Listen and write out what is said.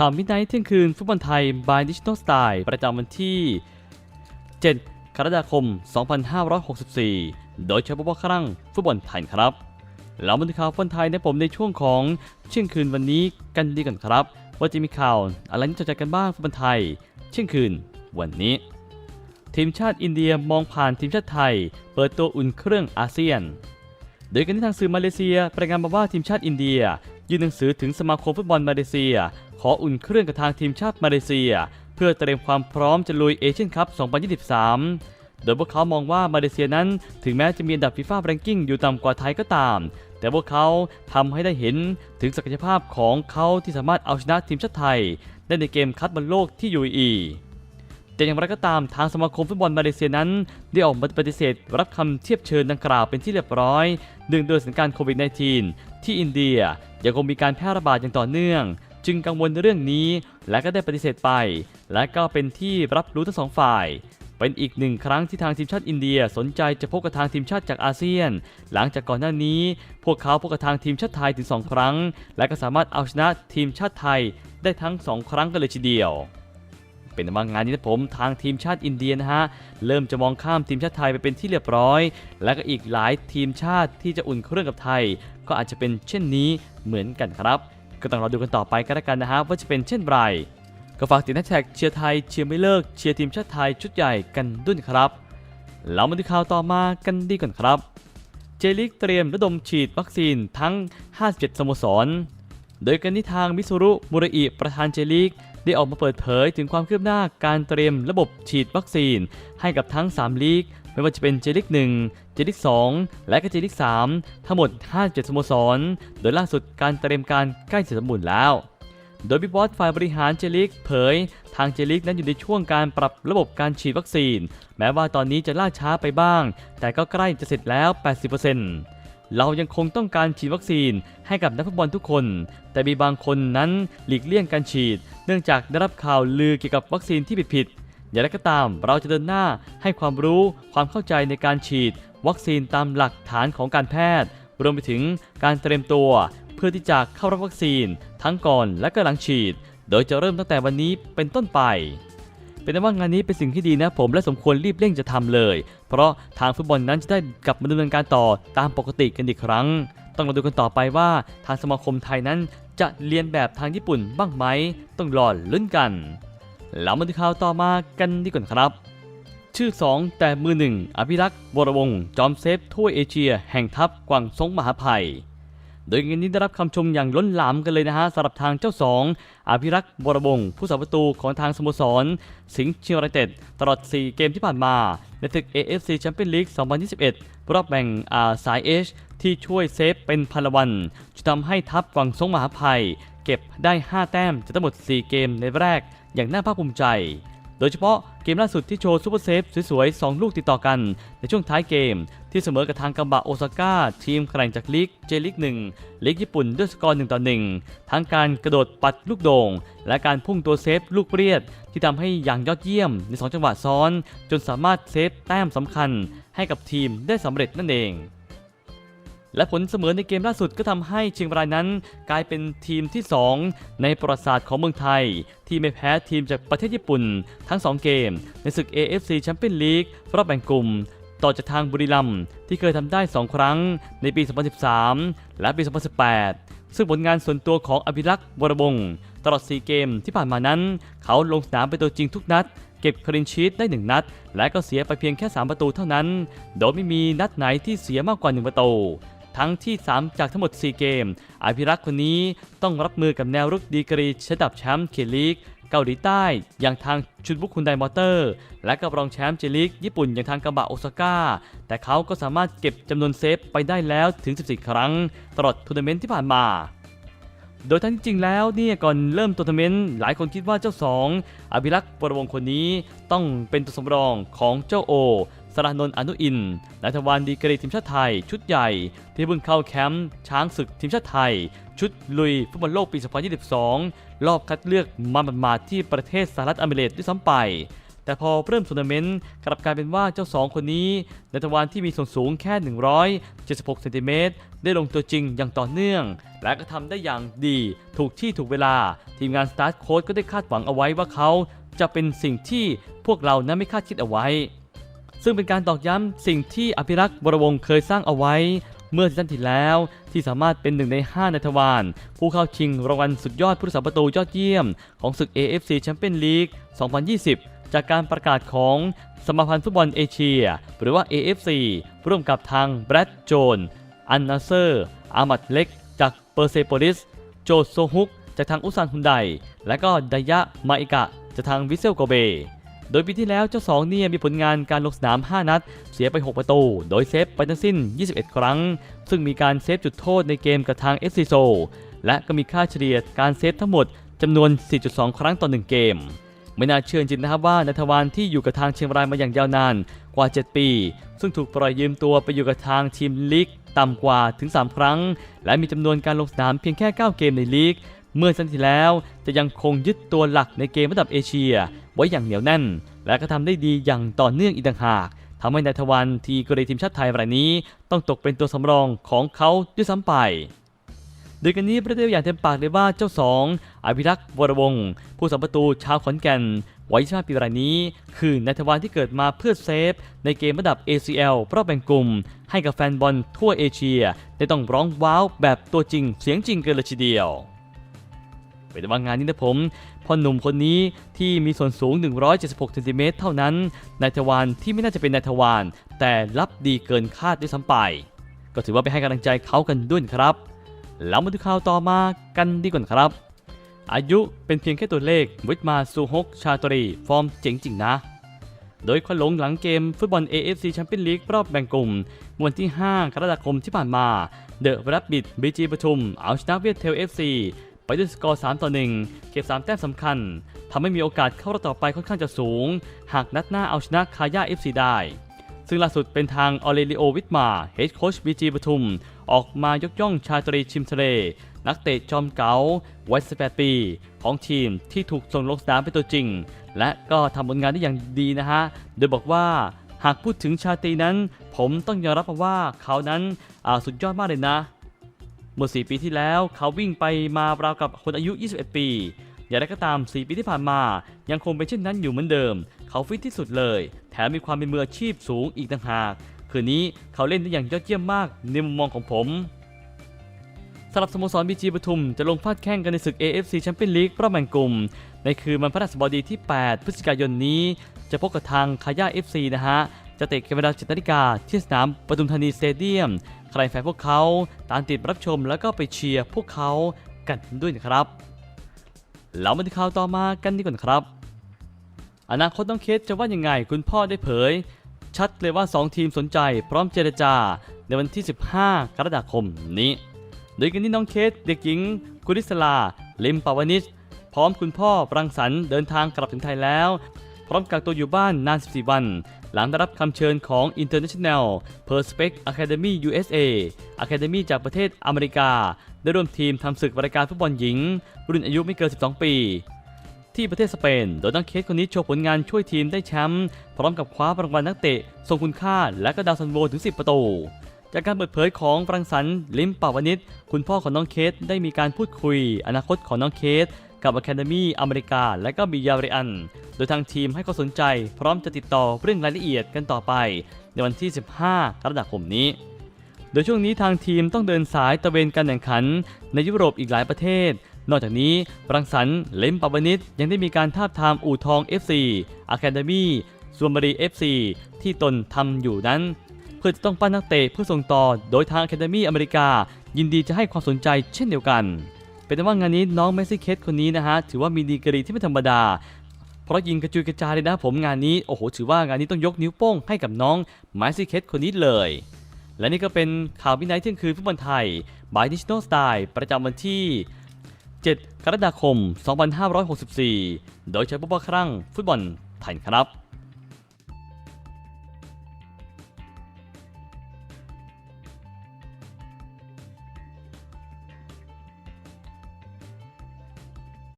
ข่าวมิดไนท์เที่ยงคืนฟุตบอลไทย by Digital Style ประจำวันที่ 7 กรกฎาคม 2564 โดยใช้บอครั้งฟุตบอลไทยครับเรามาดูข่าวฟุตบอลไทยในผมในช่วงของเที่ยงคืนวันนี้กันดีกันครับ ว่าจะมีข่าวอะไรน่าสนใจกันบ้างฟุตบอลไทย เที่ยงคืนวันนี้ ทีมชาติอินเดียมองผ่านทีมชาติไทย เปิดตัวอุ่นเครื่องอาเซียน โดยกันที่ทางสื่อมาเลเซียรายงานมาว่าทีมชาติอินเดีย ยื่นหนังสือถึงสมาคมฟุตบอลมาเลเซีย ขออุ่นเครื่องกับทางทีมชาติมาเลเซีย เพื่อเตรียมความพร้อมจะลุยเอเชียนคัพ 2023โดยพวกเขามองว่ามาเลเซียนั้นถึงแม้จะมีอันดับฟีฟ่าแรงกิ้งอยู่ต่ำกว่าไทยก็ตาม แต่พวกเขาทำให้ได้เห็นถึงศักยภาพของเขาที่สามารถเอาชนะทีมชาติไทย ได้ในเกมคัดบอลโลกที่ UAE แต่อย่างไรก็ตามทางสมาคมฟุตบอลมาเลเซียนั้น ได้ออกมาปฏิเสธ รับคำเทียบเชิญดังกล่าวเป็นที่เรียบร้อยเนื่องด้วยสถานการณ์โควิด -19 ที่อินเดียยังคงมีการแพร่ระบาดอย่างต่อเนื่อง จึงกังวลเรื่องนี้ และก็ได้ปฏิเสธไป และก็เป็นที่รับรู้ทั้งสองฝ่ายเป็นอีกหนึ่งครั้งที่ทางทีมชาติอินเดียสนใจจะพบกับทางทีมชาติจากอาเซียน หลังจากก่อนหน้านี้ พวกเขาพบกับทางทีมชาติไทยถึง 2 ครั้ง และก็สามารถเอาชนะทีมชาติไทยได้ทั้ง 2 ครั้งกันเลยทีเดียว เป็นว่างานนี้นะผมทางทีมชาติอินเดียนะฮะเริ่มจะมองข้ามทีมชาติไทยไปเป็นที่เรียบร้อย และก็อีกหลายทีมชาติที่จะอุ่นเครื่องกับไทย ก็อาจจะเป็นเช่นนี้เหมือนกันครับ ก็ต้องรอดูกันต่อไปกันแล้วกันนะฮะว่าจะเป็นเช่นไรก็ฝากติดแฮชแท็กเชียร์ไทยเชียร์ไม่เลิกเชียร์ทีมชาติไทยชุดใหญ่กันด้วยครับเรามาดูข่าวต่อมากันดีก่อนครับ เจลิกเตรียมระดมฉีดวัคซีนทั้ง 57 สโมสร โดยกันที่ทางมิสุรุมุระอิประธานเจลิก ได้ออกมาเปิดเผยถึงความคืบหน้าการเตรียมระบบฉีดวัคซีน ให้กับทั้ง 3 ลีก ไม่ว่าจะเป็นเจลิก1 เจลิก2 และก็เจลิก3 ทั้งหมด 57สโมสร โดยล่าสุดการเตรียมการใกล้จะสมบูรณ์แล้วโดยบิ๊กบอสฝ่ายบริหารเจลิกเผย ทางเจลิกนั้นอยู่ในช่วงการปรับระบบการฉีดวัคซีน แม้ว่าตอนนี้จะล่าช้าไปบ้าง แต่ก็ใกล้จะเสร็จแล้ว 80% เรายังคงต้องการฉีดวัคซีนให้กับนักฟุตบอลทุกคน แต่มีบางคนนั้นหลีกเลี่ยงการฉีด เนื่องจากได้รับข่าวลือเกี่ยวกับวัคซีนที่ผิดๆอย่างไรก็ตาม เราจะเดินหน้าให้ความรู้ความเข้าใจในการฉีด วัคซีนตามหลักฐานของการแพทย์ รวมไปถึงการเตรียมตัว เพื่อที่จะเข้ารับวัคซีน ทั้งก่อนและก็หลังฉีด โดยจะเริ่มตั้งแต่วันนี้เป็นต้นไป เป็นว่างานนี้เป็นสิ่งที่ดีนะผมและสมควรรีบเร่งจะทำเลย เพราะทางฟุตบอลนั้นจะได้กลับมาดำเนินการต่อตามปกติกันอีกครั้ง ต้องรอดูกันต่อไปว่าทางสมาคมไทยนั้นจะเรียนแบบทางญี่ปุ่นบ้างไหม ต้องรอลุ้นกันแล้วมาดูข่าวต่อมากันดีกว่าครับ ชื่อ 2 แต่มือหนึ่งอภิรักษ์วรวงศ์จอมเซฟถ้วยเอเชีย แห่งทัพกวางซงมหาภัย โดยเงานนี้ได้รับคำชมอย่างล้นหลามกันเลยนะฮะสำหรับทางเจ้าสองอภิรักษ์บรบงผู้สาประตูของทางสโมสร สิงห์เชียงรายเต็ดตลอด 4 เกมที่ผ่านมา ในศึก AFC Champions League 2021 รอบแบ่งอาสายเอชที่ช่วยเซฟเป็นพันละวันจะทำให้ทัพกวางซงมหาภัย เก็บได้ 5 แต้มจากทั้งหมด 4 เกมในแรกอย่างน่าภาคภูมิใจ โดยเฉพาะเกมล่าสุดที่โชว์ซูเปอร์เซฟสวยๆ 2 ลูกติดต่อกัน ในช่วงท้ายเกม ที่เสมอกับทางกัมบะโอซาก้า ทีมแข่งจากลีกเจลีก1ลีกญี่ปุ่นด้วยสกอร์1ต่อ1ทั้งการกระโดดปัดลูกโด่ง และการพุ่งตัวเซฟลูกเปรียด ที่ทำให้อย่างยอดเยี่ยมใน 2 จังหวะซ้อน จนสามารถเซฟแต้มสำคัญให้กับทีมได้สำเร็จนั่นเอง และผลเสมอในเกมล่าสุดก็ทำให้เชียงรายนั้น กลายเป็นทีมที่ 2 ในประวัติศาสตร์ของเมืองไทย ที่ไม่แพ้ทีมจากประเทศญี่ปุ่น ทั้ง 2 เกม ในศึก AFC Champions League รอบแบ่งกลุ่ม ต่อจากทางบุรีรัมย์ที่เคยทำได้ 2 ครั้งในปี 2013 และปี 2018 ซึ่งผลงานส่วนตัวของอภิรักษ์วรบงตลอด 4 เกมที่ผ่านมานั้น เขาลงสนามเป็นตัวจริงทุกนัดเก็บคลินชีตได้ 1 นัด และก็เสียไปเพียงแค่ 3 ประตูเท่านั้น โดยไม่มีนัดไหนที่เสียมากกว่า 1 ประตู ทั้งที่ 3 จากทั้งหมด 4 เกม อภิรักษ์คนนี้ต้องรับมือกับแนวรุกดีกรีระดับแชมป์เคลีกเกาหลีใต้อย่างทางชุนบุกคุนไดมอเตอร์ และกับรองแชมป์เจลีกญี่ปุ่นอย่างทางกาบะโอซาก้า แต่เขาก็สามารถเก็บจำนวนเซฟไปได้แล้วถึง 14 ครั้ง ตลอดทัวร์นาเมนต์ที่ผ่านมา โดยทั้งจริงแล้วเนี่ยก่อนเริ่มทัวร์นาเมนต์หลายคนคิดว่าเจ้าสองอภิรักษ์ปรวงคนนี้ต้องเป็นตัวสำรองของเจ้าโอ สรานนท์อนุอินทร์และทวารดีกรีทีมชาติไทย ชุดใหญ่ ที่เพิ่งเข้าแคมป์ช้างศึกทีมชาติไทย ชุดลุยฟุตบอลโลกปี 2022 รอบคัดเลือกมาบัดมาที่ประเทศสหรัฐอเมริกาด้วยซ้ำไป แต่พอเริ่มทัวร์นาเมนต์กลับกลายเป็นว่าเจ้า2คนนี้ในทวารที่มีส่วนสูงแค่ 176เซนติเมตรได้ลงตัวจริงอย่างต่อเนื่อง และก็ทำได้อย่างดี ถูกที่ถูกเวลา ทีมงานสตาร์ทโค้ดก็ได้คาดหวังเอาไว้ว่าเขาจะเป็นสิ่งที่พวกเรานั้นไม่คาดคิดเอาไว้ ซึ่งเป็นการตอกย้ำสิ่งที่อภิรักษ์วรวงเคยสร้างเอาไว้ เมื่อซีซั่นที่แล้ว ที่สามารถเป็นหนึ่งใน 5 ในทวารผู้เข้าชิงรางวัลสุดยอดผู้รักษาประตูยอดเยี่ยม ของศึก AFC Champions League 2020 จากการประกาศของสมาพันธ์ฟุตบอลเอเชีย หรือว่า AFC ร่วมกับทางแบรดโจน อันนาเซอร์ อามัดเล็ก จากเปอร์เซโปลิส โจโซฮุก จากทางอุซานฮุนได และก็ไดยะมาอิกะ จากทางวิเซลโกเบ โดยปีที่แล้วเจ้าสองเนี่ยมีผลงานการลงสนาม 5 นัด เสียไป 6 ประตู โดยเซฟไปทั้งสิ้น 21 ครั้ง ซึ่งมีการเซฟจุดโทษในเกมกับทาง FC โซและก็มีค่าเฉลี่ยการเซฟทั้งหมดจำนวน 4.2 ครั้งต่อ 1 เกม ไม่น่าเชื่อจริงนะครับว่านัทวานที่อยู่กับทางเชียงรายมาอย่างยาวนานกว่า 7 ปี ซึ่งถูกปล่อยยืมตัวไปอยู่กับทางทีมลีกต่ำกว่าถึง 3 ครั้ง และมีจำนวนการลงสนามเพียงแค่ 9 เกมในลีก เมื่อสันที่แล้วจะยังคงยึดตัวหลักในเกมระดับเอเชีย ไว้อย่างเหนียวแน่น และก็ทำได้ดีอย่างต่อเนื่องอีกต่างหากทำให้นายทวันทีกรีทีมชาติไทยรายนี้ ต้องตกเป็นตัวสำรองของเขาด้วยซ้ำไปโดยกันนี้ประเทศอย่างเต็มปากเลยว่าเจ้าสองอภิรักษ์วรวงศ์ผู้สัมประตูชาวขอนแก่นวัย25ปีรายนี้ คือนายทวารที่เกิดมาเพื่อเซฟ ในเกมระดับ ACL รอบแบ่งกลุ่ม ให้กับแฟนบอลทั่วเอเชีย ได้ต้องร้องว้าวแบบตัวจริงเสียงจริงกันเลยทีเดียว เป็นว่างานนี้นะผมพ่อหนุ่มคนนี้ที่มีส่วนสูง 176เซนติเมตรเท่านั้นนายทวารที่ไม่น่าจะเป็นนายทวารแต่รับดีเกินคาดด้วยซ้ำไป ก็ถือว่าไปให้กำลังใจเขากันด้วยครับแล้วมาดูข่าวต่อมากันดีกว่าครับ อายุเป็นเพียงแค่ตัวเลขวิทมาซูฮกชาตรี ฟอร์มเจ๋งจริงนะโดยควันหลงหลังเกมฟุตบอล AFC แชมเปี้ยนลีกรอบแบ่งกลุ่มวันที่ 5 กรกฎาคมที่ผ่านมา เดอะรับบิดบีจีปทุม เอาชนะเวียดเทล FC ไปด้วยสกอร์3ต่อ1เก็บ 3 แต้มสำคัญทำให้มีโอกาสเข้ารอบต่อไปค่อนข้างจะสูง หากนัดหน้าเอาชนะคาย่า FC ได้ ซึ่งล่าสุดเป็นทางออเรลิโอวิทมาเฮดโค้ชบีจีปทุม ออกมายกย่องชาตรีชิมทะเล นักเตะจอมเก๋าวัย18ปี ของทีมที่ถูกส่งลงสนามเป็นตัวจริง และก็ทำผลงานได้อย่างดีนะฮะ โดยบอกว่าหากพูดถึงชาตรีนั้น ผมต้องยอมรับว่าเขานั้นสุดยอดมากเลยนะ เมื่อ 4 ปีที่แล้วเขาวิ่งไปมาราวกับคนอายุ 21 ปี อย่างไรก็ตาม 4 ปีที่ผ่านมา ยังคงเป็นเช่นนั้นอยู่เหมือนเดิม เขาฟิตที่สุดเลย แถมมีความเป็นมืออาชีพสูงอีกต่างหาก คืนนี้เขาเล่นได้อย่างยอดเยี่ยมมากในมุมมองของผมสำหรับสโมสรบีจีปทุมจะลงฟาดแข่งกันในศึก AFC แชมเปี้ยนลีกรอบแบ่งกลุ่ม ในคืนวันพฤหัสบดีที่ 8 พฤศจิกายนนี้ จะพบกับทางคาย่า FC นะฮะ จะเตะกันเวลา7นาฬิกาที่สนามปทุมธานีสเตเดียม ใครแฟนพวกเขาตามติดรับชมแล้วก็ไปเชียร์พวกเขากันด้วยนะครับแล้วมาที่ข่าวต่อมากันดีกว่านครับ อนาคตน้องเคสจะว่ายังไงคุณพ่อได้เผย ชัดเลยว่า 2 ทีมสนใจ พร้อมเจรจา ในวันที่ 15 กรกฎาคมนี้ โดยกันที่น้องเคสเด็กหญิง กุลิสลา ลิมปาวานิช พร้อมคุณพ่อปรังสรรค์เดินทางกลับถึงไทยแล้ว พร้อมกักตัวอยู่บ้านนาน 14 วัน หลังได้รับคำเชิญของ International Perspect Academy USA Academy จากประเทศอเมริกา ได้ร่วมทีมทำศึกรายการฟุตบอลหญิง รุ่นอายุไม่เกิน 12 ปี ที่ประเทศสเปน โดยน้องเคสคนนี้โชว์ผลงานช่วยทีมได้แชมป์พร้อมกับคว้ารางวัลนักเตะทรงคุณค่าและก็ดาวซันโวถึง 10 ประตูจากการเปิดเผยของปรังสรรค์ลิมปาวนิชคุณพ่อของน้องเคสได้มีการพูดคุย อนาคตของน้องเคส กับ Academy อเมริกา และก็บิยาเรอัน โดยทางทีมให้ความสนใจพร้อมจะติดต่อเรื่องรายละเอียดกันต่อไป ในวันที่ 15 กรกฎาคมนี้ โดยช่วงนี้ทางทีมต้องเดินสายตะเวนการแข่งขัน ในยุโรปอีกหลายประเทศ นอกจากนี้รังสรรค์เลมปาวนิชยังได้มีการทาบทามอู่ทอง FC Academy ส่วนบรี FC ที่ตนทำอยู่นั้น เพื่อจะต้องปั้นนักเตะเพื่อส่งต่อ โดยทาง Academy อเมริกา ยินดีจะให้ความสนใจเช่นเดียวกัน เป็นว่างานนี้น้องเมสซี่เคสคนนี้นะฮะถือว่ามีดีกรีที่ไม่ธรรมดาเพราะยิงกระจุยกระจายเลยนะผมงานนี้โอ้โหถือว่างานนี้ต้องยกนิ้วโป้งให้กับน้องเมสซี่เคสคนนี้เลย และนี่ก็เป็นข่าววินัยเที่ยงคืนฟุตบอลไทยบายดิจิทัลสไตล์ประจำวันที่ 7 กรกฎาคม 2564 โดยใช้ปุ๊บครั้งฟุตบอลไทยครับ